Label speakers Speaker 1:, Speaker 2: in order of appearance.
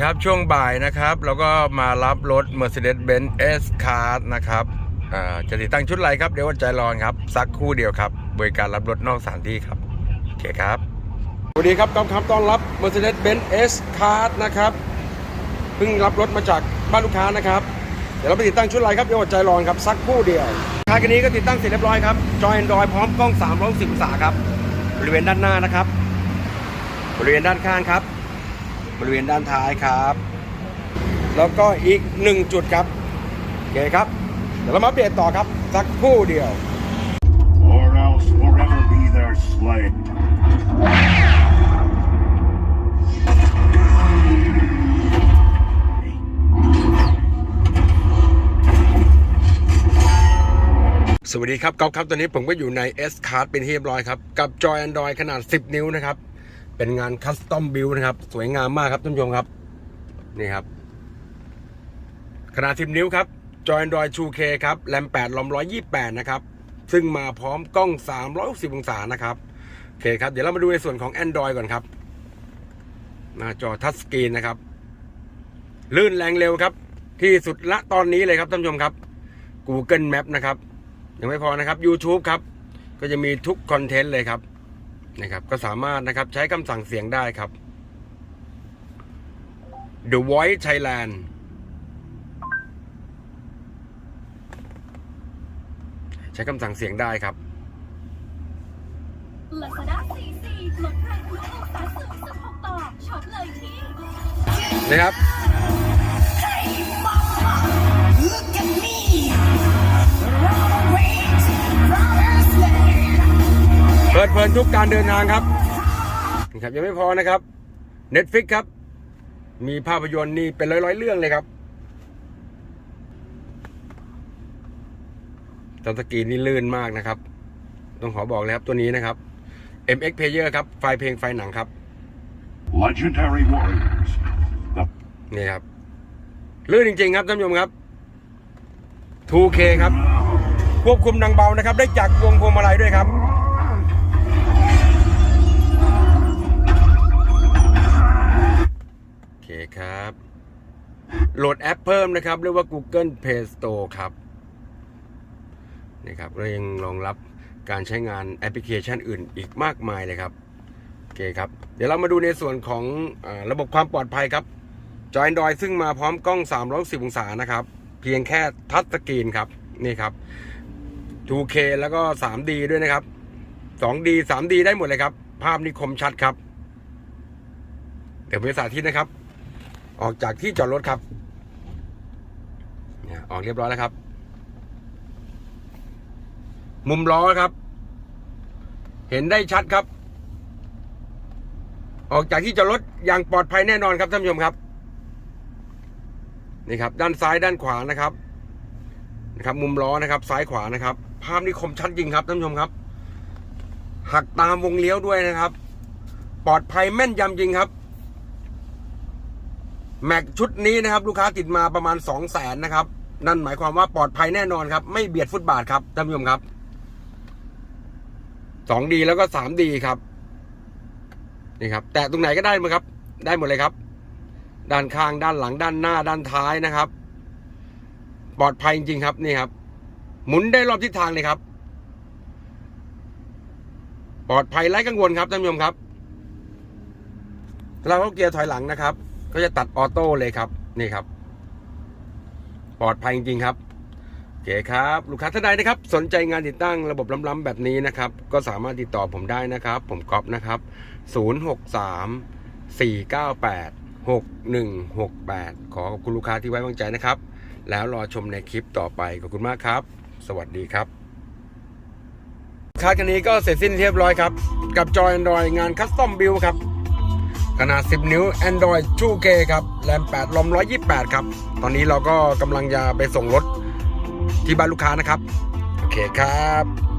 Speaker 1: ครับช่วงบ่ายนะครับเราก็มารับรถ Mercedes-Benz S-Class นะครับอ่าจะติดตั้งชุดอะไรครับเดี๋ยวอดใจรอนครับสักครู่เดียวครับ บริการรับรถนอกสถานที่ครับโอเคครับสวัสดีครับกองครับต้อนรับ Mercedes-Benz S-Class นะครับเพิ่งรับรถมาจากบ้านลูกค้านะครับ เดี๋ยวเราไปติดตั้งชุดอะไรครับเดี๋ยวอดใจรอนครับสักครู่เดียวค่ายคันนี้ก็ติดตั้งเสร็จเรียบร้อยครับจอ Android พร้อมกล้อง360องศาครับบริเวณด้านหน้านะครับ บริเวณด้านข้างครับ บริเวณด้านท้ายครับ แล้วก็อีกหนึ่งจุดครับโอเคครับ เดี๋ยวเรามาอัปเดตต่อครับ สักครู่เดียว
Speaker 2: or else forever be their slave.
Speaker 1: สวัสดีครับก๊อฟครับ ตอนนี้ผมก็อยู่ใน S Card เป็นที่เรียบร้อยครับ กับจอ Android ขนาด 10 นิ้วนะครับ เป็นงานคัสตอมบิ d นะครับ สวยงามมากครับท่านผู้ชมครับ นี่ครับ ขนาด 10 นิ้วครับจอ Android 2K ครับแรม8ลอม128 นะครับ ซึ่งมาพร้อมกล้อง 360 องศานะครับ โอเคครับ เดี๋ยวเรามาดูในส่วนของ Android ก่อนครับ หน้าจอทัชสกรีนนะครับ ลื่นแรงเร็วครับ ที่สุดละตอนนี้เลยครับท่านผู้ชมครับ Google Map นะครับ ยังไม่พอนะครับ YouTube ครับ ก็จะมีทุกคอนเทนต์เลยครับ นะครับก็สามารถนะครับใช้คำสั่งเสียงได้ครับ The Voice Thailand ใช้คำสั่งเสียงได้ครับ
Speaker 3: Lazada CC ลดแรงทะลุองศาสูงสุด6ต่อช็อปเลยที่
Speaker 1: นะครับ ดเพลินทุกการเดินทางครับนะครับยังไม่พอนะครับ Netflix ครับ มีภาพยนตร์นี่เป็นร้อยๆเรื่องเลยครับจอสกรีนนี่ลื่นมากนะครับ ต้องขอบอกเลยครับตัวนี้นะครับ MX Player ครับ ไฟล์เพลงไฟล์หนังครับ
Speaker 2: Legendary warriors. The
Speaker 1: นี่ครับ ลื่นจริง ๆ ครับท่านผู้ชมครับ 2K ครับ ควบคุมดังเบานะครับ ได้จากวงพวงมาลัยด้วยครับ โหลดแอปเพิ่มนะครับเรียกว่า Google Play Store ครับนี่ครับเรายังรองรับการใช้งานแอปพลิเคชันอื่นอีกมากมายเลยครับโอเคครับ เดี๋ยวเรามาดูในส่วนของอระบบความปลอดภัยครับจอ Android ซึ่งมาพร้อมกล้อง310องศานะครับ เพียงแค่ทัชสกรีนครับ นี่ครับ 2K แล้วก็ 3D ด้วยนะครับ 2D 3D ได้หมดเลยครับ ภาพนี่คมชัดครับ เดี๋ยวไปสาธิตนะครับ ออกจากที่จอดรถครับ ออกเรียบร้อยแล้วครับ มุมล้อครับ เห็นได้ชัดครับ ออกจากที่จอดรถอย่างปลอดภัยแน่นอนครับท่านผู้ชมครับ นี่ครับ ด้านซ้ายด้านขวานะครับนะครับ มุมล้อนะครับ ซ้ายขวานะครับ ภาพนี้คมชัดจริงครับท่านผู้ชมครับ หักตามวงเลี้ยวด้วยนะครับ ปลอดภัยแม่นยำจริงครับแม็กชุดนี้นะครับ ลูกค้าติดมาประมาณสองแสนนะครับ นั่นหมายความว่าปลอดภัยแน่นอนครับ ไม่เบียดฟุตบาทครับท่านผู้ชมครับสองดีแล้วก็สามดีครับนี่ครับ แตะตรงไหนก็ได้หมดครับ ได้หมดเลยครับ ด้านข้างด้านหลังด้านหน้า ด้านท้ายนะครับ ปลอดภัยจริงๆครับนี่ครับ หมุนได้รอบทิศทางเลยครับ ปลอดภัยไร้กังวลครับท่านผู้ชมครับเราเข้าเกียร์ถอยหลังนะครับ ก็จะตัดออโต้เลยครับ นี่ครับ ปลอดภัยจริงๆครับโอเคครับ ลูกค้าท่านใดนะครับ สนใจงานติดตั้งระบบล้ำๆแบบนี้นะครับ ก็สามารถติดต่อผมได้นะครับ ผมก๊อฟนะครับ 063 498 6168 ขอขอบคุณลูกค้าที่ไว้วางใจนะครับ แล้วรอชมในคลิปต่อไป ขอบคุณมากครับ สวัสดีครับคาร์คันนี้ก็เสร็จสิ้นเรียบร้อยครับ กับจอ Android งานคัสตอมบิลครับ ขนาด 10 นิ้ว Android 2K ครับแรม8ลม128 ครับ ตอนนี้เราก็กำลังจะไปส่งรถที่บ้านลูกค้านะครับ โอเคครับ